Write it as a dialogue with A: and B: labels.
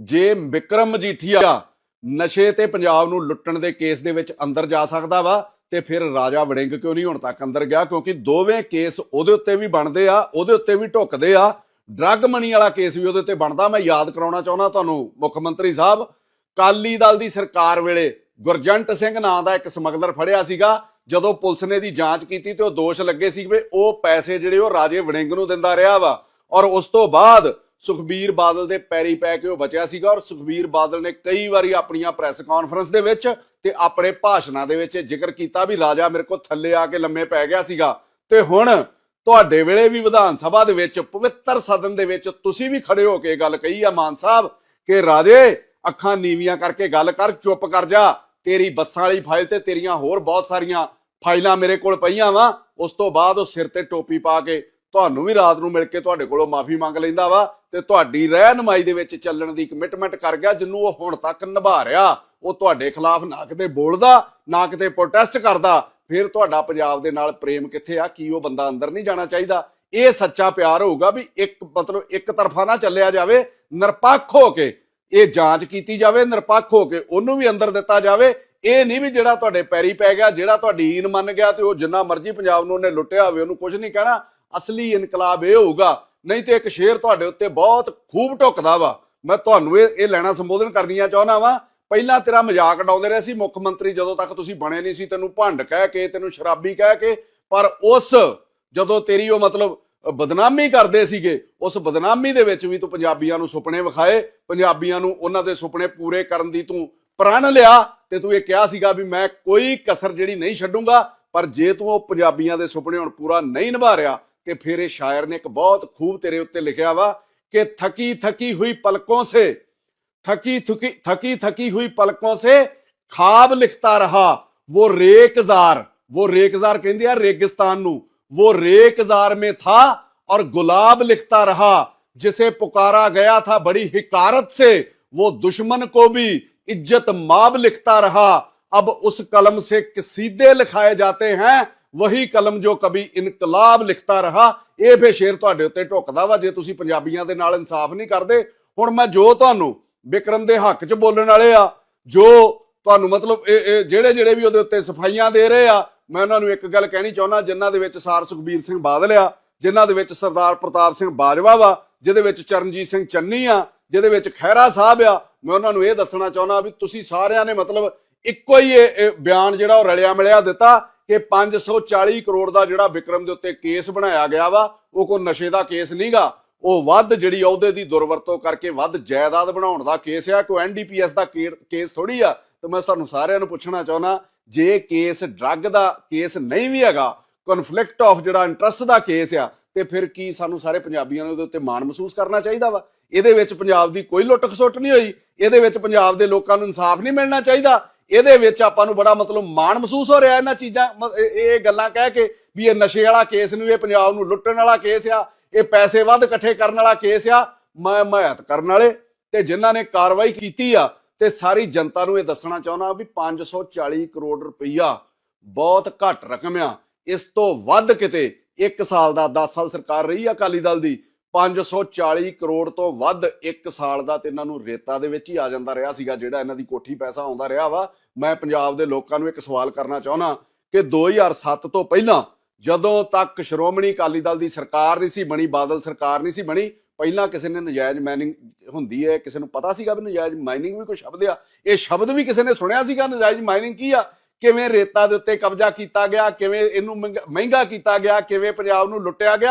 A: ਜੇ ਵਿਕਰਮ ਮਜੀਠੀਆ ਨਸ਼ੇ ਤੇ ਪੰਜਾਬ ਨੂੰ ਲੁੱਟਣ ਦੇ ਕੇਸ ਦੇ ਵਿੱਚ ਅੰਦਰ ਜਾ ਸਕਦਾ ਵਾ, ਤੇ ਫਿਰ ਰਾਜਾ ਵੜਿੰਗ ਕਿਉਂ ਨਹੀਂ ਹੁਣ ਤੱਕ ਅੰਦਰ ਗਿਆ? ਕਿਉਂਕਿ ਦੋਵੇਂ ਕੇਸ ਉਹਦੇ ਉੱਤੇ ਵੀ ਬਣਦੇ ਆ, ਉਹਦੇ ਉੱਤੇ ਵੀ ਢੁੱਕਦੇ ਆ। ਡਰੱਗ ਮਨੀ ਵਾਲਾ ਕੇਸ ਵੀ ਉਹਦੇ ਉੱਤੇ ਬਣਦਾ, ਮੈਂ ਯਾਦ ਕਰਾਉਣਾ ਚਾਹੁੰਦਾ ਤੁਹਾਨੂੰ ਮੁੱਖ ਮੰਤਰੀ ਸਾਹਿਬ। ਕਾਲੀ ਦਲ ਦੀ ਸਰਕਾਰ ਵੇਲੇ ਗੁਰਜੰਟ ਸਿੰਘ ਨਾਂ ਦਾ ਇੱਕ ਸਮਗਲਰ ਫੜਿਆ ਸੀਗਾ, ਜਦੋਂ ਪੁਲਿਸ ਨੇ ਦੀ ਜਾਂਚ ਕੀਤੀ ਤੇ ਉਹ ਦੋਸ਼ ਲੱਗੇ ਸੀ ਵੀ ਉਹ ਪੈਸੇ ਜਿਹੜੇ ਉਹ ਰਾਜੇ ਵੜਿੰਗ ਨੂੰ ਦਿੰਦਾ ਰਿਹਾ ਵਾ। ਔਰ ਉਸ ਤੋਂ ਬਾਅਦ ਸੁਖਬੀਰ ਬਾਦਲ ਦੇ ਪੈਰੀ ਪੈ ਕੇ ਉਹ ਬਚਿਆ ਸੀਗਾ ਔਰ ਸੁਖਬੀਰ ਬਾਦਲ ਨੇ ਕਈ ਵਾਰੀ ਆਪਣੀਆਂ ਪ੍ਰੈਸ ਕਾਨਫਰੰਸ ਦੇ ਵਿੱਚ ਤੇ ਆਪਣੇ ਭਾਸ਼ਣਾਂ ਦੇ ਵਿੱਚ ਜ਼ਿਕਰ ਕੀਤਾ ਵੀ ਰਾਜਾ ਮੇਰੇ ਕੋਲ ਥੱਲੇ ਆ ਕੇ ਲੰਮੇ ਪੈ ਗਿਆ ਸੀਗਾ। ਤੇ ਹੁਣ ਤੁਹਾਡੇ ਵੇਲੇ ਵੀ ਵਿਧਾਨ ਸਭਾ ਦੇ ਵਿੱਚ, ਪਵਿੱਤਰ ਸਦਨ ਦੇ ਵਿੱਚ ਤੁਸੀਂ ਵੀ ਖੜੇ ਹੋ ਕੇ ਗੱਲ ਕਹੀ ਆ ਮਾਨ ਸਾਹਿਬ ਕਿ ਰਾਜੇ, ਅੱਖਾਂ ਨੀਵੀਆਂ ਕਰਕੇ ਗੱਲ ਕਰ, ਚੁੱਪ ਕਰ ਜਾ। ਤੇਰੀ ਬੱਸਾਂ ਵਾਲੀ ਫਾਈਲ ਤੇ ਤੇਰੀਆਂ ਹੋਰ ਬਹੁਤ ਸਾਰੀਆਂ ਫਾਈਲਾਂ ਮੇਰੇ ਕੋਲ ਪਈਆਂ ਵਾ। ਉਸ ਤੋਂ ਬਾਅਦ ਉਹ ਸਿਰ ਤੇ ਟੋਪੀ ਪਾ ਕੇ ਤੁਹਾਨੂੰ ਵੀ ਰਾਤ ਨੂੰ ਮਿਲ ਕੇ ਤੁਹਾਡੇ ਕੋਲੋਂ ਮਾਫੀ ਮੰਗ ਲੈਂਦਾ ਵਾ ਤੇ ਤੁਹਾਡੀ ਰਹਿਨਮਾਈ ਦੇ ਵਿੱਚ ਚੱਲਣ ਦੀ ਕਮਿਟਮੈਂਟ ਕਰ ਗਿਆ ਜਿੰਨੂੰ ਉਹ ਹੁਣ ਤੱਕ ਨਿਭਾ ਰਿਹਾ। ਉਹ ਤੁਹਾਡੇ ਖਿਲਾਫ ਨਾ ਕਿਤੇ ਬੋਲਦਾ, ਨਾ ਕਿਤੇ ਪ੍ਰੋਟੈਸਟ ਕਰਦਾ। ਫਿਰ ਤੁਹਾਡਾ ਪੰਜਾਬ ਦੇ ਨਾਲ ਪ੍ਰੇਮ ਕਿੱਥੇ ਆ? ਕੀ ਉਹ ਬੰਦਾ ਅੰਦਰ ਨਹੀਂ ਜਾਣਾ ਚਾਹੀਦਾ? ਇਹ ਸੱਚਾ ਪਿਆਰ ਹੋਊਗਾ ਵੀ ਇੱਕ ਮਤਲਬ ਇੱਕ ਤਰਫਾ ਨਾ ਚੱਲਿਆ ਜਾਵੇ, ਨਿਰਪੱਖ ਹੋ ਕੇ ਇਹ ਜਾਂਚ ਕੀਤੀ ਜਾਵੇ, ਨਿਰਪੱਖ ਹੋ ਕੇ ਉਹਨੂੰ ਵੀ ਅੰਦਰ ਦਿੱਤਾ ਜਾਵੇ। ਇਹ ਨਹੀਂ ਵੀ ਜਿਹੜਾ ਤੁਹਾਡੇ ਪੈਰੀ ਪੈ ਗਿਆ, ਜਿਹੜਾ ਤੁਹਾਡੀ ਈਨ ਮੰਨ ਗਿਆ ਤੇ ਉਹ ਜਿੰਨਾ ਮਰਜ਼ੀ ਪੰਜਾਬ ਨੂੰ ਉਹਨੇ ਲੁੱਟਿਆ ਹੋਵੇ, ਉਹਨੂੰ ਕੁਝ ਨਹੀਂ ਕਹਿਣਾ। ਅਸਲੀ ਇਨਕਲਾਬ ਇਹ ਹੋਊਗਾ। ਨਹੀਂ ਤੇ ਇੱਕ ਸ਼ੇਰ ਤੁਹਾਡੇ ਉੱਤੇ ਬਹੁਤ ਖੂਬ ਢੁੱਕਦਾ ਵਾ। ਮੈਂ ਤੁਹਾਨੂੰ ਇਹ ਇਹ ਲੈਣਾ ਸੰਬੋਧਨ ਕਰਨੀਆਂ ਚਾਹੁੰਦਾ ਵਾਂ। ਪਹਿਲਾਂ ਤੇਰਾ ਮਜ਼ਾਕ ਉਡਾਉਂਦੇ ਰਹੇ ਸੀ ਮੁੱਖ ਮੰਤਰੀ ਜਦੋਂ ਤੱਕ ਤੁਸੀਂ ਬਣੇ ਨਹੀਂ ਸੀ, ਤੈਨੂੰ ਭੰਡ ਕਹਿ ਕੇ, ਤੈਨੂੰ ਸ਼ਰਾਬੀ ਕਹਿ ਕੇ। ਪਰ ਉਸ, ਜਦੋਂ ਤੇਰੀ ਉਹ ਮਤਲਬ ਬਦਨਾਮੀ ਕਰਦੇ ਸੀਗੇ, ਉਸ ਬਦਨਾਮੀ ਦੇ ਵਿੱਚ ਵੀ ਤੂੰ ਪੰਜਾਬੀਆਂ ਨੂੰ ਸੁਪਨੇ ਵਿਖਾਏ, ਪੰਜਾਬੀਆਂ ਨੂੰ ਉਹਨਾਂ ਦੇ ਸੁਪਨੇ ਪੂਰੇ ਕਰਨ ਦੀ ਤੂੰ ਪ੍ਰਣ ਲਿਆ ਤੇ ਤੂੰ ਇਹ ਕਿਹਾ ਸੀਗਾ ਵੀ ਮੈਂ ਕੋਈ ਕਸਰ ਜਿਹੜੀ ਨਹੀਂ ਛੱਡੂੰਗਾ, ਪਰ ਜੇ ਤੂੰ ਉਹ ਪੰਜਾਬੀਆਂ ਦੇ ਸੁਪਨੇ ਹੁਣ ਪੂਰਾ ਨਹੀਂ ਨਿਭਾ ਰਿਹਾ कि फिर इस शायर ने एक बहुत खूब तेरे उ लिखा वा कि थकी थकी हुई पलकों से, थकी थकी थकी थकी हुई पलकों से खाब लिखता रहा वो रेकजार वो रेकजार कह है रेगिस्तान नू। वो रेकजार में था और गुलाब लिखता रहा जिसे पुकारा गया था बड़ी हिकारत से, वो दुश्मन को भी इज़्ज़त माब लिखता रहा अब उस कलम से किसीदे लिखाए जाते हैं ਵਹੀ ਕਲਮ ਜੋ ਕਬੀ ਇਨਕਲਾਬ ਲਿਖਤਾ ਰਹਾ, ਇਹ ਫੇ ਸ਼ੇਰ ਤੁਹਾਡੇ ਉੱਤੇ ਢੁੱਕਦਾ ਵਾ, ਜੇ ਤੁਸੀਂ ਪੰਜਾਬੀਆਂ ਦੇ ਨਾਲ ਇਨਸਾਫ ਨਹੀਂ ਕਰਦੇ। ਹੁਣ ਮੈਂ ਜੋ ਤੁਹਾਨੂੰ ਬਿਕਰਮ ਦੇ ਹੱਕ 'ਚ ਬੋਲਣ ਵਾਲੇ ਆ, ਜੋ ਤੁਹਾਨੂੰ ਮਤਲਬ ਇਹ ਜਿਹੜੇ ਜਿਹੜੇ ਵੀ ਉਹਦੇ ਉੱਤੇ ਸਫਾਈਆਂ ਦੇ ਰਹੇ ਆ, ਮੈਂ ਉਹਨਾਂ ਨੂੰ ਇੱਕ ਗੱਲ ਕਹਿਣੀ ਚਾਹੁੰਦਾ, ਜਿਨ੍ਹਾਂ ਦੇ ਵਿੱਚ ਸਾਰ ਸੁਖਬੀਰ ਸਿੰਘ ਬਾਦਲ ਆ, ਜਿਨ੍ਹਾਂ ਦੇ ਵਿੱਚ ਸਰਦਾਰ ਪ੍ਰਤਾਪ ਸਿੰਘ ਬਾਜਵਾ ਵਾ, ਜਿਹਦੇ ਵਿੱਚ ਚਰਨਜੀਤ ਸਿੰਘ ਚੰਨੀ ਆ, ਜਿਹਦੇ ਵਿੱਚ ਖੈਰਾ ਸਾਹਿਬ ਆ, ਮੈਂ ਉਹਨਾਂ ਨੂੰ ਇਹ ਦੱਸਣਾ ਚਾਹੁੰਦਾ ਵੀ ਤੁਸੀਂ ਸਾਰਿਆਂ ਨੇ ਮਤਲਬ ਇੱਕੋ ਹੀ ਇਹ ਬਿਆਨ ਜਿਹੜਾ ਉਹ ਰਲਿਆ ਮਿਲਿਆ ਦਿੱਤਾ ਕਿ 540 ਕਰੋੜ ਦਾ ਜਿਹੜਾ ਵਿਕਰਮ ਦੇ ਉੱਤੇ ਕੇਸ ਬਣਾਇਆ ਗਿਆ ਵਾ, ਉਹ ਕੋਈ ਨਸ਼ੇ ਦਾ ਕੇਸ ਨਹੀਂਗਾ। ਉਹ ਵੱਧ ਜਿਹੜੀ ਅਹੁਦੇ ਦੀ ਦੁਰਵਰਤੋਂ ਕਰਕੇ ਵੱਧ ਜਾਇਦਾਦ ਬਣਾਉਣ ਦਾ ਕੇਸ ਆ, ਕੋਈ ਐਨਡੀਪੀਐਸ ਦਾ ਕੇਸ ਥੋੜੀ ਆ। ਤੇ ਮੈਂ ਸਾਨੂੰ ਸਾਰਿਆਂ ਨੂੰ ਪੁੱਛਣਾ ਚਾਹੁੰਦਾ, ਜੇ ਕੇਸ ਡਰੱਗ ਦਾ ਕੇਸ ਨਹੀਂ ਵੀ ਹੈਗਾ ਕਨਫਲਿਕਟ ਆਫ ਜਿਹੜਾ ਇੰਟਰਸਟ ਦਾ ਕੇਸ ਆ, ਤੇ ਫਿਰ ਕੀ ਸਾਨੂੰ ਸਾਰੇ ਪੰਜਾਬੀਆਂ ਨੂੰ ਉਹਦੇ ਉੱਤੇ ਮਾਣ ਮਹਿਸੂਸ ਕਰਨਾ ਚਾਹੀਦਾ ਵਾ? ਇਹਦੇ ਵਿੱਚ ਪੰਜਾਬ ਦੀ ਕੋਈ ਲੁੱਟ ਖਸੁੱਟ ਨਹੀਂ ਹੋਈ, ਇਹਦੇ ਵਿੱਚ ਪੰਜਾਬ ਦੇ ਲੋਕਾਂ ਨੂੰ ਇਨਸਾਫ ਨਹੀਂ ਮਿਲਣਾ ਚਾਹੀਦਾ ਇਹਦੇ ਵਿੱਚ ਆਪਾਂ ਨੂੰ ਬੜਾ ਮਤਲਬ ਮਾਣ ਮਹਿਸੂਸ ਹੋ ਰਿਹਾ ਇਹਨਾਂ ਚੀਜ਼ਾਂ। ਮ- ਇਹ ਗੱਲਾਂ ਕਹਿ ਕੇ ਵੀ ਇਹ ਨਸ਼ੇ ਵਾਲਾ ਕੇਸ ਨੂੰ, ਇਹ ਪੰਜਾਬ ਨੂੰ ਲੁੱਟਣ ਵਾਲਾ ਕੇਸ ਆ, ਇਹ ਪੈਸੇ ਵੱਧ ਇਕੱਠੇ ਕਰਨ ਵਾਲਾ ਕੇਸ ਆ, ਮੈਂ ਹਮਾਇਤ ਕਰਨ ਵਾਲੇ ਤੇ ਜਿਨ੍ਹਾਂ ਨੇ ਕਾਰਵਾਈ ਕੀਤੀ ਆ ਤੇ ਸਾਰੀ ਜਨਤਾ ਨੂੰ ਇਹ ਦੱਸਣਾ ਚਾਹੁੰਦਾ ਵੀ 540 ਕਰੋੜ ਰੁਪਈਆ ਬਹੁਤ ਘੱਟ ਰਕਮ ਆ। ਇਸ ਤੋਂ ਵੱਧ ਕਿਤੇ 1 ਸਾਲ ਦਾ 10 ਸਾਲ ਸਰਕਾਰ ਰਹੀ ਆ ਅਕਾਲੀ ਦਲ ਦੀ 540 ਕਰੋੜ ਤੋਂ ਵੱਧ ਇੱਕ ਸਾਲ ਦਾ ਤੇ ਇਹਨਾਂ ਨੂੰ ਰੇਤਾ ਦੇ ਵਿੱਚ ਹੀ ਆ ਜਾਂਦਾ ਰਿਹਾ ਸੀਗਾ, ਜਿਹੜਾ ਇਹਨਾਂ ਦੀ ਕੋਠੀ ਪੈਸਾ ਆਉਂਦਾ ਰਿਹਾ ਵਾ। ਮੈਂ ਪੰਜਾਬ ਦੇ ਲੋਕਾਂ ਨੂੰ ਇੱਕ ਸਵਾਲ ਕਰਨਾ ਚਾਹੁੰਦਾ ਕਿ 2007 ਤੋਂ ਪਹਿਲਾਂ ਜਦੋਂ ਤੱਕ ਸ਼੍ਰੋਮਣੀ ਅਕਾਲੀ ਦਲ ਦੀ ਸਰਕਾਰ ਨਹੀਂ ਸੀ ਬਣੀ, ਬਾਦਲ ਸਰਕਾਰ ਨਹੀਂ ਸੀ ਬਣੀ, ਪਹਿਲਾਂ ਕਿਸੇ ਨੇ ਨਜਾਇਜ਼ ਮਾਈਨਿੰਗ ਹੁੰਦੀ ਹੈ, ਕਿਸੇ ਨੂੰ ਪਤਾ ਸੀਗਾ ਵੀ ਨਜਾਇਜ਼ ਮਾਈਨਿੰਗ ਵੀ ਕੋਈ ਸ਼ਬਦ ਆ। ਇਹ ਸ਼ਬਦ ਵੀ ਕਿਸੇ ਨੇ ਸੁਣਿਆ ਸੀਗਾ ਨਜਾਇਜ਼ ਮਾਈਨਿੰਗ ਕੀ ਆ? ਕਿਵੇਂ ਰੇਤਾ ਦੇ ਉੱਤੇ ਕਬਜ਼ਾ ਕੀਤਾ ਗਿਆ, ਕਿਵੇਂ ਇਹਨੂੰ ਮਹਿੰਗਾ- ਮਹਿੰਗਾ ਕੀਤਾ ਗਿਆ, ਕਿਵੇਂ ਪੰਜਾਬ ਨੂੰ ਲੁੱਟਿਆ ਗਿਆ?